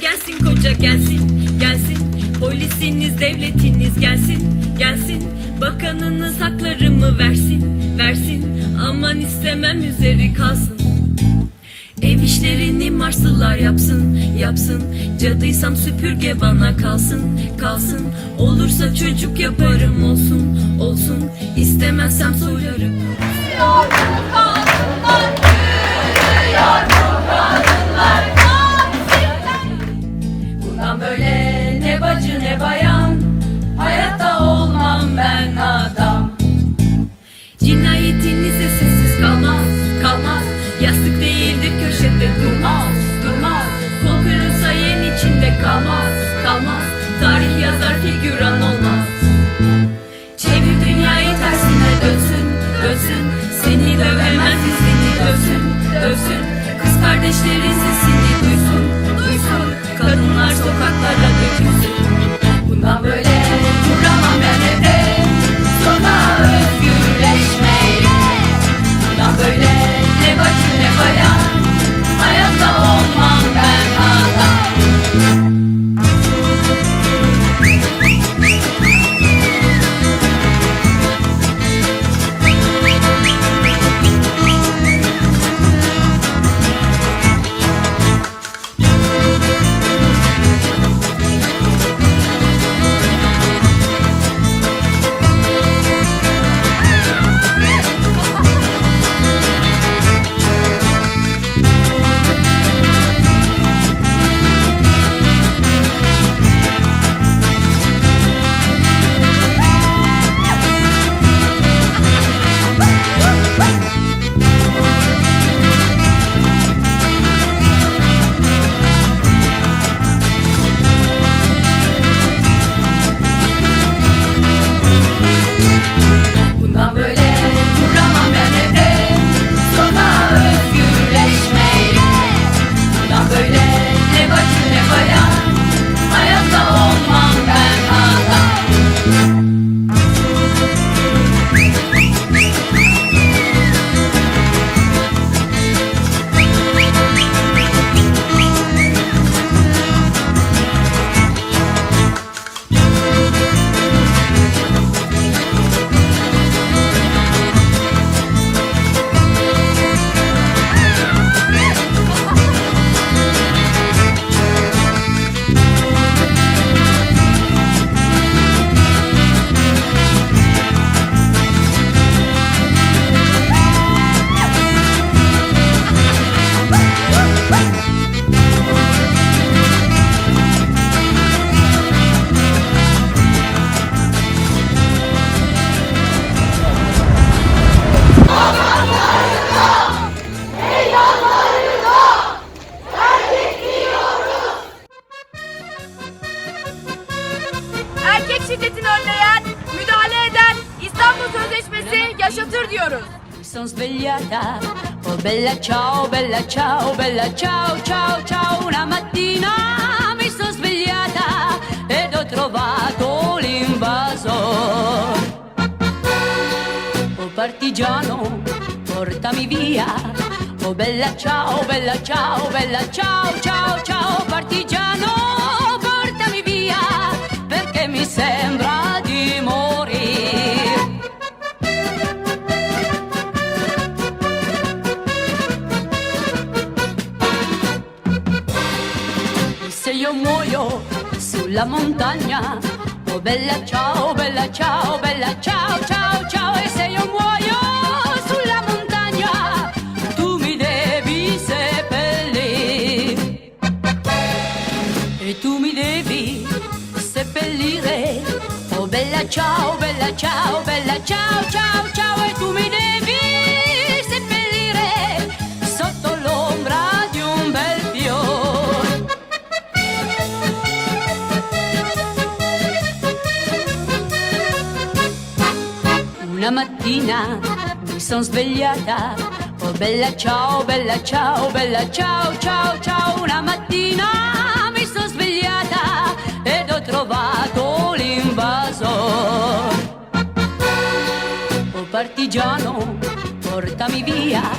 gelsin koca gelsin gelsin. Polisiniz devletiniz gelsin gelsin. Bakanınız haklarımı versin versin. Aman istemem üzeri kalsın. Ev işlerini Marslılar yapsın, yapsın. Cadıysam süpürge bana kalsın, kalsın. Olursa çocuk yaparım olsun, olsun. İstemezsem soyarım izini dönsün, dönsün Kız kardeşlerin sesini duysun, duysun. Kadınlar sokaklara dökülsün Bundan böyle yaşatır diyoruz. Mi son svegliata, oh bella ciao, bella ciao, bella ciao, ciao, ciao. Una mattina mi sono svegliata ed ho trovato l'invasor. Oh partigiano, portami via. Oh bella ciao, bella ciao, bella ciao, ciao, ciao. Partigiano, portami via perché mi sembra sulla montagna, oh bella ciao, bella ciao, bella ciao, ciao, ciao, e se io muoio sulla montagna, tu mi devi seppellire. E tu mi devi seppellire, oh bella ciao, bella ciao, bella ciao, ciao, ciao, Una mattina mi sono svegliata, oh bella ciao, bella ciao, bella ciao, ciao, ciao. Una mattina mi sono svegliata ed ho trovato l'invasor. Oh partigiano, portami via.